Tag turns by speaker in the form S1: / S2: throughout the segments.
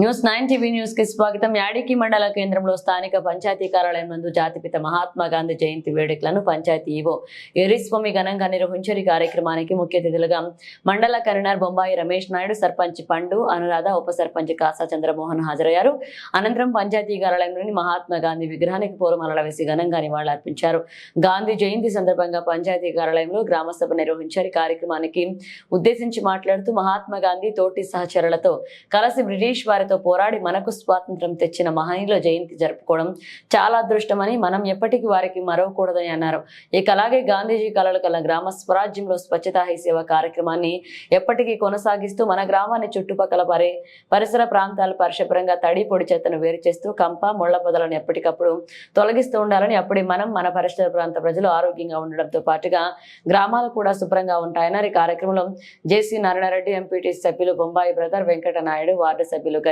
S1: News nine TV న్యూస్కి స్వాగతం. యాడికి మండల కేంద్రంలో స్థానిక పంచాయతీ కార్యాలయం నందు జాతిపిత మహాత్మా గాంధీ జయంతి వేడుకలను పంచాయతీ ఈవో ఎరిస్వామి ఘనంగా నిర్వహించారు. ఈ కార్యక్రమానికి ముఖ్య అతిథులుగా మండల కన్వీనర్ బొంబాయి రమేష్ నాయుడు సర్పంచ్ పండు అనురాధ ఉప సర్పంచ్ కాసా చంద్రమోహన్ హాజరయ్యారు. అనంతరం పంచాయతీ కార్యాలయంలోని మహాత్మా గాంధీ విగ్రహానికి పూలమాలల వేసి ఘనంగా నివాళులర్పించారు. గాంధీ జయంతి సందర్భంగా పంచాయతీ కార్యాలయంలో గ్రామ సభ నిర్వహించారు కార్యక్రమానికి ఉద్దేశించి మాట్లాడుతూ మహాత్మా గాంధీ తోటి సహచరులతో కలిసి బ్రిటిష్ వారి వారితో పోరాడి మనకు స్వాతంత్రం తెచ్చిన మహనీయుల జయంతి జరుపుకోవడం చాలా అదృష్టమని మనం ఎప్పటికీ వారికి మరవకూడదని అన్నారు. ఇక అలాగే గాంధీజీ కలలు కల గ్రామ స్వరాజ్యంలో స్వచ్ఛతా హీ సేవ కార్యక్రమాన్ని ఎప్పటికీ కొనసాగిస్తూ మన గ్రామాన్ని చుట్టుపక్కల పరి పరిసర ప్రాంతాలు పరిశుభ్రంగా తడి పొడి చెత్తను వేరు చేస్తూ కంప ముళ్ళ పొదలను ఎప్పటికప్పుడు తొలగిస్తూ ఉండాలని అప్పుడే మనం మన పరిసర ప్రాంత ప్రజలు ఆరోగ్యంగా ఉండడంతో పాటుగా గ్రామాలు కూడా శుభ్రంగా ఉంటాయన్నారు. ఈ కార్యక్రమంలో జేసీ నారాయణరెడ్డి ఎంపీటీ సభ్యులు బొంబాయి బ్రదర్ వెంకట నాయుడు వార్డు సభ్యులు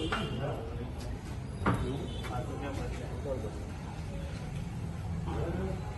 S2: Thank
S3: you.